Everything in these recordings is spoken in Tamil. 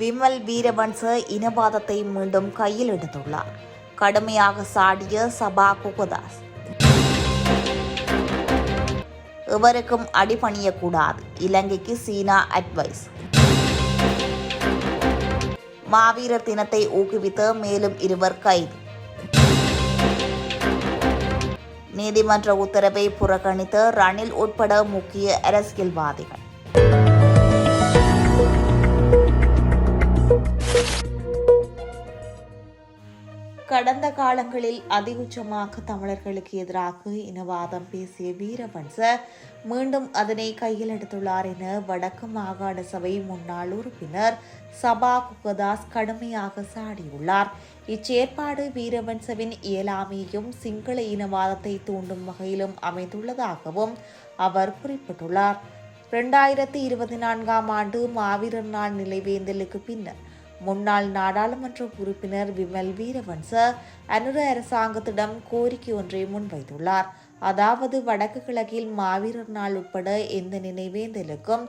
விமல் வீரவன்ச இனவாதத்தை மீண்டும் கையில் எடுத்துள்ளார். கடுமையாக சாடிய சபா குகதாஸ். எவருக்கும் அடிபணியக்கூடாது. இலங்கைக்கு சீனா அட்வைஸ் மாவீரர் தினத்தை ஊக்குவித்த மேலும் இருவர் கைது. நீதிமன்ற உத்தரவை புறக்கணித்த ரணில் உட்பட முக்கிய அரசியல்வாதிகள். கடந்த காலங்களில் அதிகுச்சமாக தமிழர்களுக்கு எதிராக இனவாதம் பேசிய வீரவன்ச மீண்டும் அதனை கையில் எடுத்துள்ளார் என வடக்கு மாகாண சபை முன்னாள் உறுப்பினர் சபா குகதாஸ் கடுமையாக சாடியுள்ளார். இச்சேற்பாடு வீரவன்சவின் இயலாமையையும் சிங்கள இனவாதத்தை தூண்டும் வகையிலும் அமைந்துள்ளதாகவும் அவர் குறிப்பிட்டுள்ளார். இரண்டாயிரத்தி இருபத்தி நான்காம் ஆண்டு மாவீரர் நாள் நிலைவேந்தலுக்கு பின்னர் முன்னாள் நாடாளுமன்ற உறுப்பினர் விமல் வீரவன்ச அனுர அரசாங்கத்திடம் கோரிக்கை ஒன்றை முன்வைத்துள்ளார். அதாவது வடக்கு கிழக்கில் மாவீரர் நாள் உட்பட எந்த நினைவேந்தலுக்கும்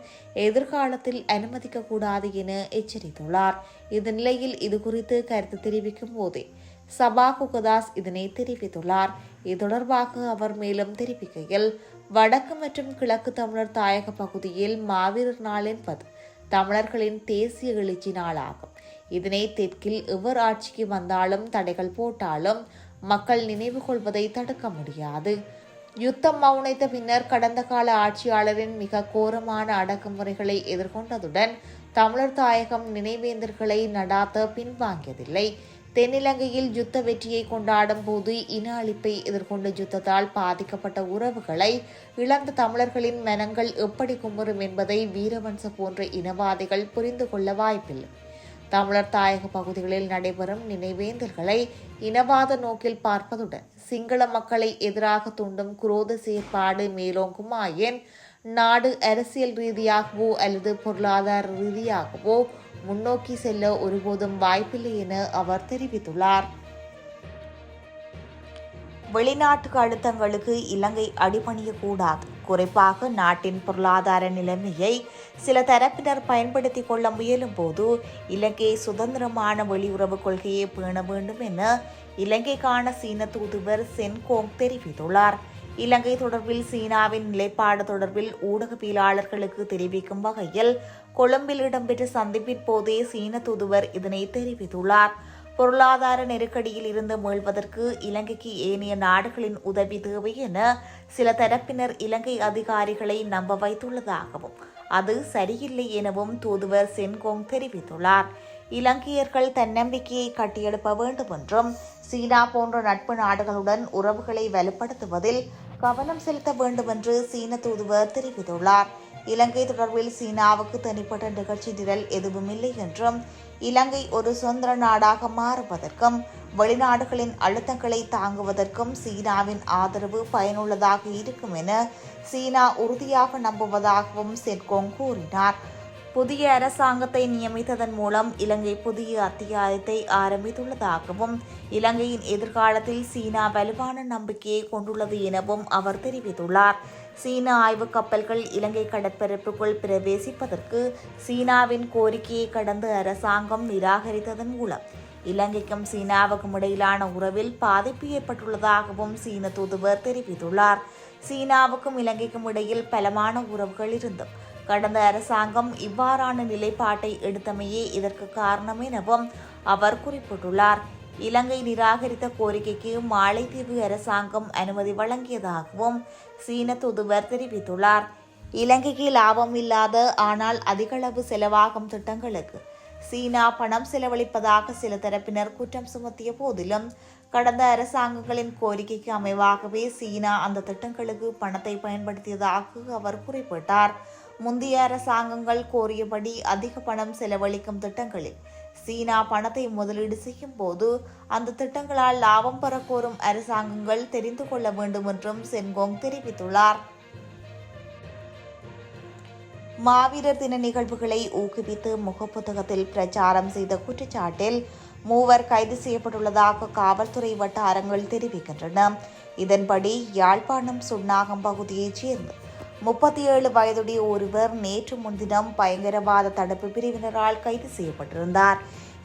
எதிர்காலத்தில் அனுமதிக்கக்கூடாது என எச்சரித்துள்ளார். இந்த நிலையில் இது குறித்து கருத்து தெரிவிக்கும் போதே சபா குகதாஸ் இதனை தெரிவித்துள்ளார். இது தொடர்பாக அவர் மேலும் தெரிவிக்கையில் வடக்கு மற்றும் கிழக்கு தமிழர் தாயக பகுதியில் மாவீரர் நாள் என்பது தமிழர்களின் தேசிய எழுச்சி நாளாகும். இதனை தெற்கில் எவர் ஆட்சிக்கு வந்தாலும் தடைகள் போட்டாலும் மக்கள் நினைவு கொள்வதை தடுக்க முடியாது. யுத்தம் மௌனைத்த பின்னர் கடந்த கால ஆட்சியாளரின் மிக கோரமான அடக்குமுறைகளை எதிர்கொண்டதுடன் தமிழர் தாயகம் நினைவேந்தர்களை நடாத்த பின்வாங்கியதில்லை. தென்னிலங்கையில் யுத்த வெற்றியை கொண்டாடும் போது இன அழிப்பை எதிர்கொண்ட யுத்தத்தால் பாதிக்கப்பட்ட உறவுகளை இழந்த தமிழர்களின் மனங்கள் எப்படி குமுறும் என்பதை வீரவன்ச போன்ற இனவாதிகள் புரிந்து கொள்ள வாய்ப்பில்லை. தமிழர் தாயக பகுதிகளில் நடைபெறும் நினைவேந்தல்களை இனவாத நோக்கில் பார்ப்பதுடன் சிங்கள மக்களை எதிராக தூண்டும் குரோத செயற்பாடு மேலோங்குமாயின் நாடு அரசியல் ரீதியாகவோ அல்லது பொருளாதார ரீதியாகவோ முன்னோக்கி செல்ல ஒருபோதும் வாய்ப்பில்லை என அவர் தெரிவித்துள்ளார். வெளிநாட்டு அழுத்தங்களுக்கு இலங்கை அடிபணியக்கூடாது. குறிப்பாக நாட்டின் பொருளாதார நிலைமையை சில தரப்பினர் பயன்படுத்திக் கொள்ள முயலும் போது இலங்கை சுதந்திரமான வெளியுறவு கொள்கையை பேண வேண்டும் என இலங்கைக்கான சீன தூதுவர் சென்கோங் தெரிவித்துள்ளார். இலங்கை தொடர்பில் சீனாவின் நிலைப்பாடு தொடர்பில் ஊடகவியலாளர்களுக்கு தெரிவிக்கும் வகையில் கொழும்பில் இடம்பெற்ற சந்திப்பின் போதே சீன தூதுவர் இதனை தெரிவித்துள்ளார். பொருளாதார நெருக்கடியில் இருந்து மீள்வதற்கு இலங்கைக்கு ஏனைய நாடுகளின் உதவி தேவை என சில தரப்பினர் இலங்கை அதிகாரிகளை நம்ப வைத்துள்ளதாகவும் அது சரியில்லை எனவும் தூதுவர் சென்கோங் தெரிவித்துள்ளார். இலங்கையர்கள் தன்னம்பிக்கையை கட்டியெழுப்ப வேண்டும் என்றும் சீனா போன்ற நட்பு நாடுகளுடன் உறவுகளை வலுப்படுத்துவதில் கவனம் செலுத்த வேண்டும் என்று சீன தூதுவர் தெரிவித்துள்ளார். இலங்கை தொடர்பில் சீனாவுக்கு தனிப்பட்ட நிகழ்ச்சி நிரல் எதுவும் இல்லை என்றும் இலங்கை ஒரு சுதந்திர நாடாக மாறுவதற்கும் வெளிநாடுகளின் அழுத்தங்களை தாங்குவதற்கும் சீனாவின் ஆதரவு பயனுள்ளதாக இருக்கும் என சீனா உறுதியாக நம்புவதாகவும் செட்கோங் கூறினார். புதிய அரசாங்கத்தை நியமித்ததன் மூலம் இலங்கை புதிய அத்தியாயத்தை ஆரம்பித்துள்ளதாகவும் இலங்கையின் எதிர்காலத்தில் சீனா வலுவான நம்பிக்கையை கொண்டுள்ளது எனவும் அவர் தெரிவித்துள்ளார். சீன ஆய்வு கப்பல்கள் இலங்கை கடற்பரப்புக்குள் பிரவேசிப்பதற்கு சீனாவின் கோரிக்கையை கடந்த அரசாங்கம் நிராகரித்ததன் மூலம் இலங்கைக்கும் சீனாவுக்கும் இடையிலான உறவில் பாதிப்பு ஏற்பட்டுள்ளதாகவும் சீன தூதுவர் தெரிவித்துள்ளார். சீனாவுக்கும் இலங்கைக்கும் இடையில் பலமான உறவுகள் இருந்தும் கடந்த அரசாங்கம் இவ்வாறான நிலைப்பாட்டை எடுத்தமையே இதற்கு காரணம் எனவும் அவர் குறிப்பிட்டுள்ளார். இலங்கை நிராகரித்த கோரிக்கைக்கு மாலைத்தீவு அரசாங்கம் அனுமதி வழங்கியதாகவும் சீன தூதுவர் தெரிவித்துள்ளார். இலங்கைக்கு லாபம் இல்லாத ஆனால் அதிகளவு செலவாகும் திட்டங்களுக்கு சீனா பணம் செலவழிப்பதாக சில தரப்பினர் குற்றம் சுமத்திய போதிலும் கடந்த அரசாங்கங்களின் கோரிக்கைக்கு அமைவாகவே சீனா அந்த திட்டங்களுக்கு பணத்தை பயன்படுத்தியதாக அவர் குறிப்பிட்டார். முந்தைய அரசாங்கங்கள் கோரியபடி அதிக பணம் செலவழிக்கும் திட்டங்களில் சீனா பணத்தை முதலீடு செய்யும் போது அந்த திட்டங்களால் லாபம் பெறக்கோரும் அரசாங்கங்கள் தெரிந்து கொள்ள வேண்டும் என்றும் சென்கோங் தெரிவித்துள்ளார். மாவீரர் தின நிகழ்வுகளை ஊக்குவித்து முகப்புத்தகத்தில் பிரச்சாரம் செய்த குற்றச்சாட்டில் மூவர் கைது செய்யப்பட்டுள்ளதாக காவல்துறை வட்டாரங்கள் தெரிவிக்கின்றன. இதன்படி யாழ்ப்பாணம் சுண்ணாகம் பகுதியைச் சேர்ந்த முப்பத்தி ஏழு வயதுடைய ஒருவர் நேற்று முன்தினம் பயங்கரவாத தடுப்பு பிரிவினரால் கைது செய்யப்பட்டிருந்தார்.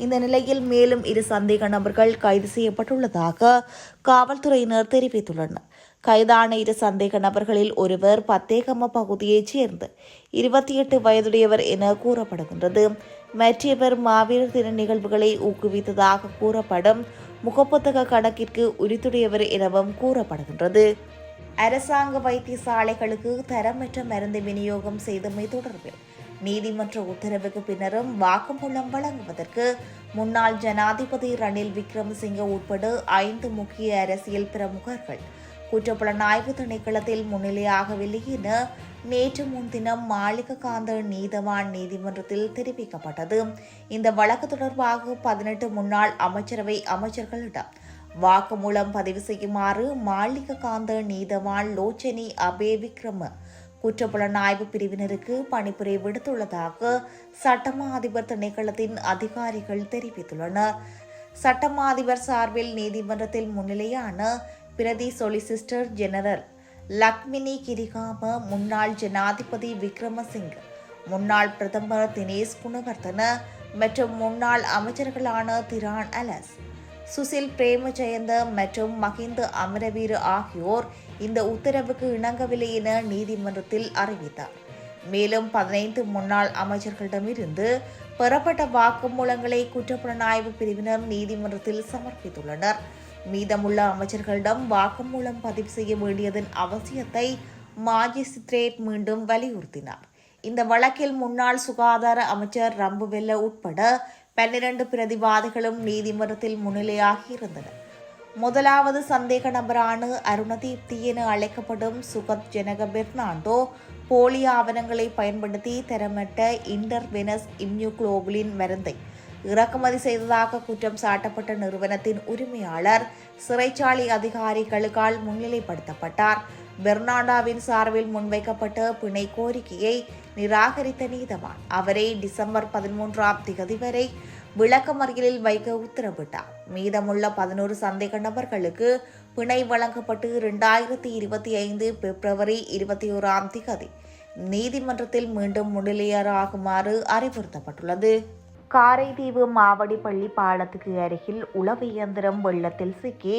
இந்த நிலையில் மேலும் இரு சந்தேக நபர்கள் கைது செய்யப்பட்டுள்ளதாக காவல்துறையினர் தெரிவித்துள்ளனர். கைதான இரு சந்தேக நபர்களில் ஒருவர் பத்தேகம பகுதியைச் சேர்ந்த இருபத்தி எட்டு வயதுடையவர் என கூறப்படுகின்றது. மற்றவர் மாவீரர் தின நிகழ்வுகளை ஊக்குவித்ததாக கூறப்படும் முகப்புத்தக கணக்கிற்கு உரித்துடையவர் எனவும் கூறப்படுகின்றது. அரசாங்க வைத்தியசாலைகளுக்கு தரமற்ற மருந்து விநியோகம் செய்தமை தொடர்பில் நீதிமன்ற உத்தரவுக்கு பின்னரும் வாக்குமூலம் வழங்குவதற்கு முன்னாள் ஜனாதிபதி ரணில் விக்ரமசிங்க உட்பட ஐந்து முக்கிய அரசியல் பிரமுகர்கள் குற்றப்புலனாய்வு திணைக்களத்தில் முன்னிலையாகவில்லை என நேற்று முன்தினம் மாளிககாந்த நீதவான் நீதிமன்றத்தில் தெரிவிக்கப்பட்டது. இந்த வழக்கு தொடர்பாக பதினெட்டு முன்னாள் அமைச்சரவை அமைச்சர்களிடம் வாக்குமூலம் பதிவு செய்யுமாறு மாளிககாந்த நீதவான் லோச்சனி அபே விக்ரம குற்றப்புலனாய்வு பிரிவினருக்கு பணிப்புரை விடுத்துள்ளதாக சட்டமா அதிபர் திணைக்களத்தின் அதிகாரிகள் தெரிவித்துள்ளனர். சட்டமா அதிபர் சார்பில் நீதிமன்றத்தில் முன்னிலையான பிரதி சொலிசிஸ்டர் ஜெனரல் லக்மினி கிரிகாம முன்னாள் ஜனாதிபதி விக்ரமசிங்க முன்னாள் பிரதமர் தினேஷ் குணவர்த்தன மற்றும் முன்னாள் அமைச்சர்களான திரான் அலஸ் சுசில் பிரேமஜயந்த மற்றும் மஹிந்த அமரவீர ஆகியோர் இந்த உத்தரவுக்கு இணங்கவில்லை என நீதிமன்றத்தில் அறிவித்தார். மேலும் பதினைந்து முன்னாள் அமைச்சர்களிடமிருந்து பெறப்பட்ட வாக்குமூலங்களை குற்றப்புலனாய்வு பிரிவினர் நீதிமன்றத்தில் சமர்ப்பித்துள்ளனர். மீதமுள்ள அமைச்சர்களிடம் வாக்குமூலம் பதிவு செய்ய வேண்டியதன் அவசியத்தை மாஜிஸ்திரேட் மீண்டும் வலியுறுத்தினார். இந்த வழக்கில் முன்னாள் சுகாதார அமைச்சர் ரம்புவெல்ல உட்பட பன்னிரண்டு பிரதிவாதிகளும் நீதிமன்றத்தில் முன்னிலையாகி இருந்தனர். முதலாவது சந்தேக நபரான அருணதீப்தி என அழைக்கப்படும் சுகத் ஜனக பெர்னாண்டோ போலி ஆவணங்களை பயன்படுத்தி திறமட்ட இன்டர்வெனஸ் இம்யூக்ளோபுலின் மருந்தை இறக்குமதி செய்ததாக குற்றம் சாட்டப்பட்ட நிறுவனத்தின் உரிமையாளர் சிறைச்சாலை அதிகாரிகளுக்கால் முன்னிலைப்படுத்தப்பட்டார். பெர்னாண்டாவின் சார்பில் முன்வைக்கப்பட்ட பிணை கோரிக்கையை நிராகரித்த நீதவான். அவரை டிசம்பர் பதிமூன்றாம் திகதி வரை விளக்கமறியலில் வைக்க உத்தரவிட்டார். மீதமுள்ள பதினோரு சந்தேக நபர்களுக்கு பிணை வழங்கப்பட்டு இரண்டாயிரத்தி இருபத்தி ஐந்து பிப்ரவரி இருபத்தி ஓராம் திகதி நீதிமன்றத்தில் மீண்டும் முன்னிலையராகுமாறு அறிவுறுத்தப்பட்டுள்ளது. காரைதீவு மாவடிப்பள்ளி பாலத்துக்கு அருகில் உளவு இயந்திரம் வெள்ளத்தில் சிக்கி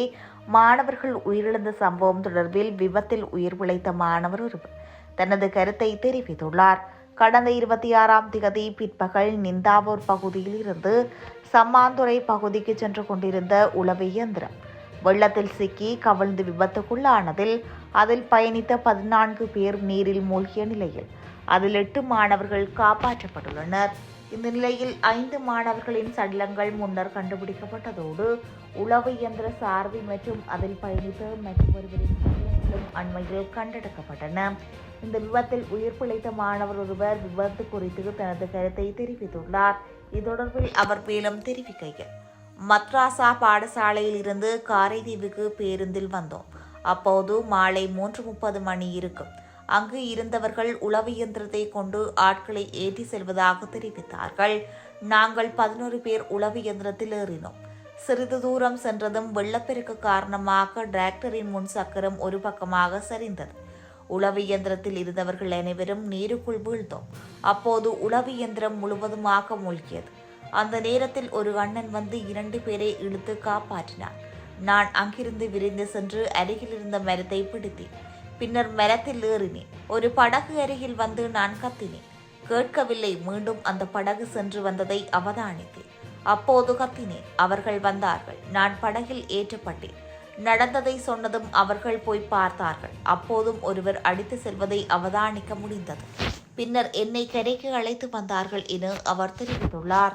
மாணவர்கள் உயிரிழந்த சம்பவம் தொடர்பில் விபத்தில் உயிர் பிழைத்த மாணவர் ஒருவர் தனது கருத்தை தெரிவித்துள்ளார். கடந்த இருபத்தி ஆறாம் திகதி பிற்பகல் நிந்தாவூர் பகுதியில் இருந்து சம்மாந்துறை பகுதிக்கு சென்று கொண்டிருந்த உளவு இயந்திரம் வெள்ளத்தில் சிக்கி கவிழ்ந்து விபத்துக்குள்ளானதில் அதில் பயணித்த பதினான்கு பேர் நீரில் மூழ்கிய நிலையில் அதில் எட்டு மாணவர்கள் காப்பாற்றப்பட்டுள்ளனர். இந்த நிலையில் ஐந்து மாணவர்களின் சடலங்கள் முன்னர் கண்டுபிடிக்கப்பட்டதோடு உளவு இயந்திர சார்பி மற்றும் அதில் பயணித்த மற்றும் ஒருவரின் சடலங்களும் அண்மையில் கண்டெடுக்கப்பட்டன. இந்த விபத்தில் உயிர் பிழைத்த மாணவர் ஒருவர் விபத்து குறித்து தனது கருத்தை தெரிவித்துள்ளார். இது தொடர்பில் அவர் மேலும் தெரிவிக்கையில் மத்ராசா பாடசாலையில் இருந்து காரைதீவுக்கு பேருந்தில் வந்தோம். அப்போது மாலை மூன்று முப்பது மணி இருக்கும். அங்கு இருந்தவர்கள் உளவு இயந்திரத்தை கொண்டு ஆட்களை ஏற்றி செல்வதாக தெரிவித்தார்கள். நாங்கள் பதினோரு பேர் உளவு இயந்திரத்தில் ஏறினோம். சிறிது தூரம் சென்றதும் வெள்ளப்பெருக்கு காரணமாக டிராக்டரின் முன் சக்கரம் ஒரு பக்கமாக சரிந்தது. உளவு இயந்திரத்தில் இருந்தவர்கள் அனைவரும் நீருக்குள் வீழ்ந்தோம். அப்போது உளவு இயந்திரம் முழுவதுமாக மூழ்கியது. அந்த நேரத்தில் ஒரு அண்ணன் வந்து இரண்டு பேரை இழுத்து காப்பாற்றினார். நான் அங்கிருந்து விரைந்து சென்று அருகில் இருந்த மரத்தை பிடித்தேன். பின்னர் மரத்தில் ஏறினேன். ஒரு படகு அருகில் வந்து நான் கத்தினேன். கேட்கவில்லை மீண்டும் அந்த படகு சென்று வந்ததை அவதானித்தேன். அப்போது கத்தினேன். அவர்கள் வந்தார்கள். நான் படகில் ஏற்றப்பட்டேன். நடந்ததை சொன்னதும் அவர்கள் போய் பார்த்தார்கள். அப்போதும் ஒருவர் அடித்து செல்வதை அவதானிக்க முடிந்தது. பின்னர் என்னை கரைக்கு அழைத்து வந்தார்கள் என அவர் தெரிவித்துள்ளார்.